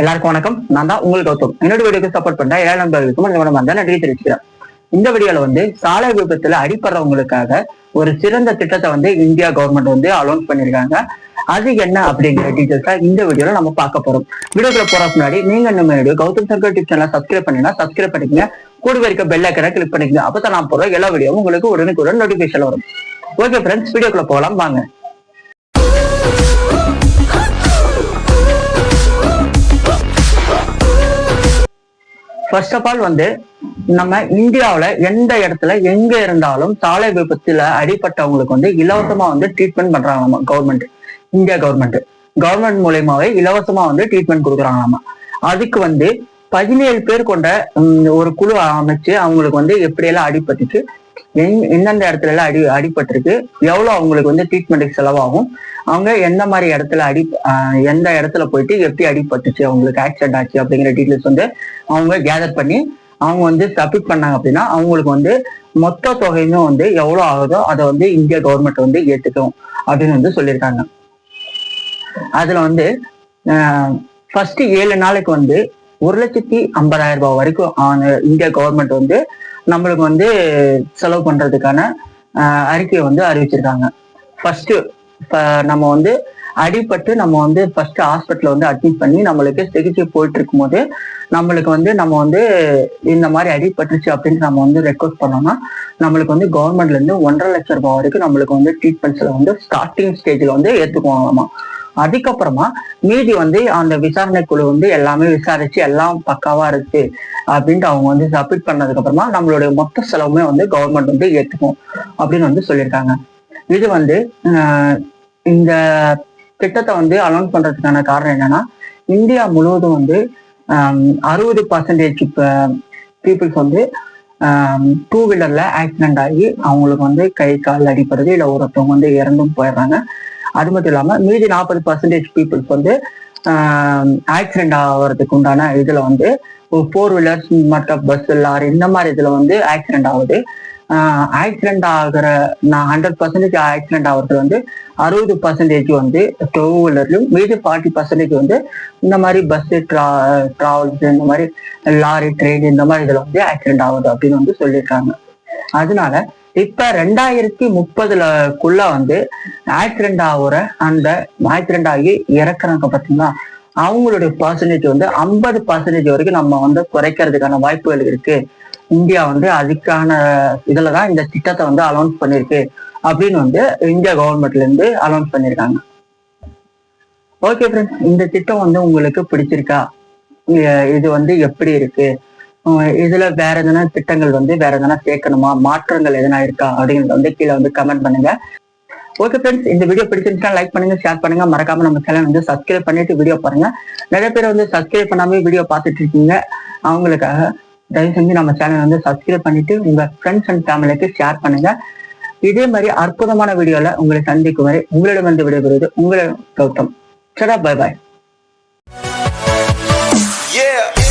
எல்லாருக்கும் வணக்கம். நான் தான் உங்களுக்கு கௌதம். என்னோட வீடியோக்கு சப்போர்ட் பண்ண எல்லா நண்பர்களுக்கும் வந்தா நன்றி தெரிவிக்கிறேன் இந்த வீடியோல வந்து சாலை விபத்துல அடிப்படுறவங்களுக்காக ஒரு சிறந்த திட்டத்தை வந்து இந்தியா கவர்மெண்ட் வந்து அலௌன்ஸ் பண்ணிருக்காங்க. அது என்ன அப்படிங்கிற டீட்டெயில்ஸா இந்த வீடியோல நம்ம பார்க்க போறோம். வீடியோக்குள்ள போற முன்னாடி நீங்க நம்ம video Gautham Shankar tip channel subscribe பண்ணினா சப்ஸ்கிரைப் பண்ணிக்கங்க. கூடவே இருக்க பெல் ஐக்கனை கிளிக் பண்ணிக்கங்க. அப்பதான் நான் போற எல்லா வீடியோவும் உங்களுக்கு உடனுக்குடன் நோட்டிபிகேஷன் வரும். ஓகே ஃப்ரெண்ட்ஸ் வீடியோக்குள்ள போகலாம். வாங்க. ஃபர்ஸ்ட் ஆஃப் ஆல் வந்து நம்ம இந்தியாவில் எந்த இடத்துல எங்க இருந்தாலும் சாலை விபத்துல அடிபட்டவங்களுக்கு வந்து இலவசமா வந்து ட்ரீட்மெண்ட் பண்றாங்க நம்ம கவர்மெண்ட் இந்தியா கவர்மெண்ட் கவர்மெண்ட் மூலயமாவே இலவசமா வந்து ட்ரீட்மெண்ட் கொடுக்குறாங்களாமா? அதுக்கு வந்து பதினேழு பேர் கொண்ட ஒரு குழு அமைச்சு அவங்களுக்கு வந்து எப்படியெல்லாம் அடிபட்டுச்சு எந்தெந்த இடத்துல எல்லாம் அடி அடிபட்டிருக்கு. எவ்வளவு அவங்களுக்கு வந்து ட்ரீட்மெண்ட்டுக்கு செலவாகும்? அவங்க எந்த மாதிரி இடத்துல அடி எந்த இடத்துல போயிட்டு எப்படி அடிபட்டுச்சு அவங்களுக்கு ஆக்சிடென்ட் ஆச்சு அப்படிங்கிற டீட்டெயில்ஸ் வந்து அவங்க கேதர் பண்ணி அவங்க வந்து சப்மிட் பண்ணாங்க அப்படின்னா அவங்களுக்கு வந்து மொத்த தொகையுமே வந்து எவ்வளவு ஆகுதோ அதை வந்து இந்திய கவர்மெண்ட் வந்து ஏத்துக்கும் அப்படின்னு வந்து சொல்லியிருக்காங்க. அதுல வந்து ஃபர்ஸ்ட் ஏழு நாளைக்கு வந்து ஒரு லட்சத்தி ஐம்பதாயிரம் ரூபாய் வரைக்கும் இந்திய கவர்மெண்ட் வந்து நம்மளுக்கு வந்து செலவு பண்றதுக்கான அறிக்கையை வந்து அறிவிச்சிருக்காங்க. ஃபர்ஸ்ட் நம்ம வந்து அடிபட்டு நம்ம வந்து ஃபர்ஸ்ட் ஹாஸ்பிட்டல் வந்து அட்மிட் பண்ணி நம்மளுக்கு சிகிச்சை போயிட்டு இருக்கும்போது நம்மளுக்கு வந்து நம்ம வந்து இந்த மாதிரி அடிபட்டுச்சு அப்படின்னு நம்ம வந்து ரெக்வஸ்ட் பண்ணோம்னா நம்மளுக்கு வந்து கவர்மெண்ட்ல இருந்து ஒன்றரை லட்சம் ரூபாய் வரைக்கும் நம்மளுக்கு வந்து ட்ரீட்மெண்ட்ஸ்ல வந்து ஸ்டார்டிங் ஸ்டேஜ்ல வந்து ஏத்துக்குவாங்களாமா. அதுக்கப்புறமா மீதி வந்து அந்த விசாரணை குழு வந்து எல்லாமே விசாரிச்சு எல்லாம் பக்காவா இருக்கு அப்படின்ட்டு அவங்க வந்து சப்மிட் பண்ணதுக்கு அப்புறமா நம்மளுடைய மொத்த செலவுமே வந்து கவர்மெண்ட் வந்து ஏத்துக்கும் அப்படின்னு வந்து சொல்லியிருக்காங்க. இது வந்து ஆஹ், இந்த திட்டத்தை வந்து அனௌன்ஸ் பண்றதுக்கான காரணம் என்னன்னா இந்தியா முழுவதும் வந்து அறுபது பர்சன்டேஜ் பீப்புள்ஸ் வந்து டூ வீலர்ல ஆக்சிடென்ட் ஆகி அவங்களுக்கு வந்து கை கால் அடிப்படுறது இல்லை ஒருத்தவங்க வந்து இறந்தும் போயிடுறாங்க. அது மட்டும் இல்லாம மீதி நாற்பது பர்சன்டேஜ் பீப்புள்ஸ் வந்து ஆக்சிடென்ட் ஆகிறதுக்கு உண்டான இதுல வந்து ஃபோர் வீலர்ஸ் மற்ற பஸ் லாரி இந்த மாதிரி இதுல வந்து ஆக்சிடென்ட் ஆகுது. ஆக்சிடென்ட் ஆகிற நான் ஹண்ட்ரட் பர்சன்டேஜ் ஆக்சிடென்ட் ஆகிறது வந்து அறுபது பர்சன்டேஜ் வந்து டூ வீலர்லையும் மீதி ஃபார்ட்டி பர்சன்டேஜ் வந்து இந்த மாதிரி பஸ் ட்ரா ட்ராவல்ஸ் இந்த மாதிரி லாரி ட்ரெயின் இந்த மாதிரி இதுல வந்து ஆக்சிடென்ட் ஆகுது அப்படின்னு வந்து சொல்லியிருக்காங்க அதனால இப்ப ரெண்டாயிரத்தி முப்பதுலக்குள்ள வந்து ஆக்சிடென்ட் ஆகுற அந்த ஆக்சிடென்ட் ஆகி இறக்குறாங்க பாத்தீங்களா? அவங்களுடைய பர்சன்டேஜ் வந்து ஐம்பது பர்சன்டேஜ் வரைக்கும் நம்ம வந்து குறைக்கிறதுக்கான வாய்ப்புகள் இருக்கு. இந்தியா வந்து அதுக்கான இதுலதான் இந்த திட்டத்தை வந்து அலௌன்ஸ் பண்ணிருக்கு. அப்படின்னு வந்து இந்தியா கவர்மெண்ட்ல இருந்து அலௌன்ஸ் பண்ணிருக்காங்க. ஓகே ஃப்ரெண்ட்ஸ் இந்த திட்டம் வந்து உங்களுக்கு பிடிச்சிருக்கா? இது வந்து எப்படி இருக்கு? இதுல வேற எதனா திட்டங்கள் வந்து வேற எதனா சேர்க்கணுமா மாற்றங்கள் எதனா இருக்கா? அப்படிங்கிறத வந்து கீழே வந்து கமெண்ட் பண்ணுங்க. ஓகே ஃப்ரெண்ட்ஸ் இந்த வீடியோ பிடிச்சிருந்துச்சுன்னா லைக் பண்ணுங்க ஷேர் பண்ணுங்க. மறக்காம நம்ம சேனல் வந்து சப்ஸ்கிரைப் பண்ணிட்டு வீடியோ பாருங்க. நிறைய பேர் வந்து சப்ஸ்கிரைப் பண்ணாமே வீடியோ பார்த்துட்டு இருக்கீங்க. அவங்களுக்காக தயவு செஞ்சு நம்ம சேனல் வந்து சப்ஸ்கிரைப் பண்ணிட்டு உங்க ஃப்ரெண்ட்ஸ் அண்ட் ஃபேமிலிக்கு ஷேர் பண்ணுங்க. இதே மாதிரி அற்புதமான வீடியோல உங்களை சந்திக்கும் வரை உங்களிடம் வந்து விடைபெறுவது உங்களோட கௌதம். சடா பாய் பாய் Yeah!